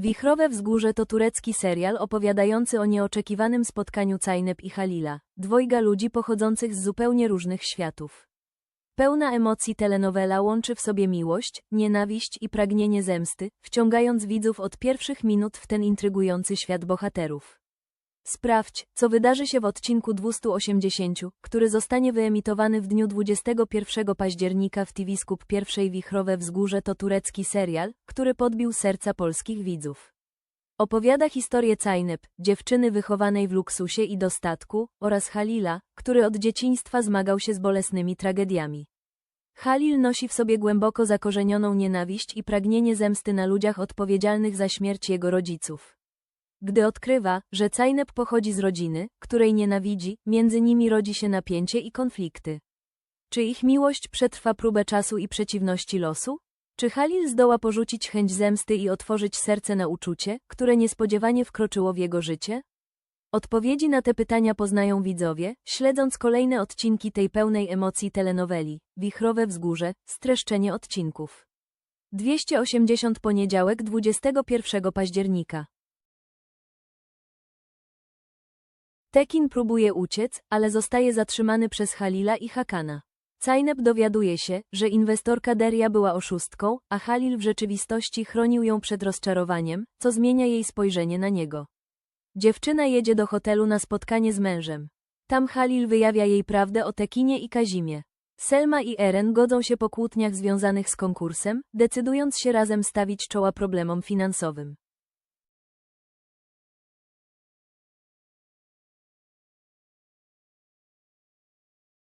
Wichrowe Wzgórze to turecki serial opowiadający o nieoczekiwanym spotkaniu Cajnep i Halila, dwojga ludzi pochodzących z zupełnie różnych światów. Pełna emocji telenowela łączy w sobie miłość, nienawiść i pragnienie zemsty, wciągając widzów od pierwszych minut w ten intrygujący świat bohaterów. Sprawdź, co wydarzy się w odcinku 280, który zostanie wyemitowany w dniu 21 października w TV Skup pierwszej Wichrowe Wzgórze to turecki serial, który podbił serca polskich widzów. Opowiada historię Cajnep, dziewczyny wychowanej w luksusie i dostatku, oraz Halila, który od dzieciństwa zmagał się z bolesnymi tragediami. Halil nosi w sobie głęboko zakorzenioną nienawiść i pragnienie zemsty na ludziach odpowiedzialnych za śmierć jego rodziców. Gdy odkrywa, że Cajnep pochodzi z rodziny, której nienawidzi, między nimi rodzi się napięcie i konflikty. Czy ich miłość przetrwa próbę czasu i przeciwności losu? Czy Halil zdoła porzucić chęć zemsty i otworzyć serce na uczucie, które niespodziewanie wkroczyło w jego życie? Odpowiedzi na te pytania poznają widzowie, śledząc kolejne odcinki tej pełnej emocji telenoweli, Wichrowe Wzgórze, streszczenie odcinków. 280 poniedziałek 21 października. Tekin próbuje uciec, ale zostaje zatrzymany przez Halila i Hakana. Cajnep dowiaduje się, że inwestorka Deria była oszustką, a Halil w rzeczywistości chronił ją przed rozczarowaniem, co zmienia jej spojrzenie na niego. Dziewczyna jedzie do hotelu na spotkanie z mężem. Tam Halil wyjawia jej prawdę o Tekinie i Kazimie. Selma i Eren godzą się po kłótniach związanych z konkursem, decydując się razem stawić czoła problemom finansowym.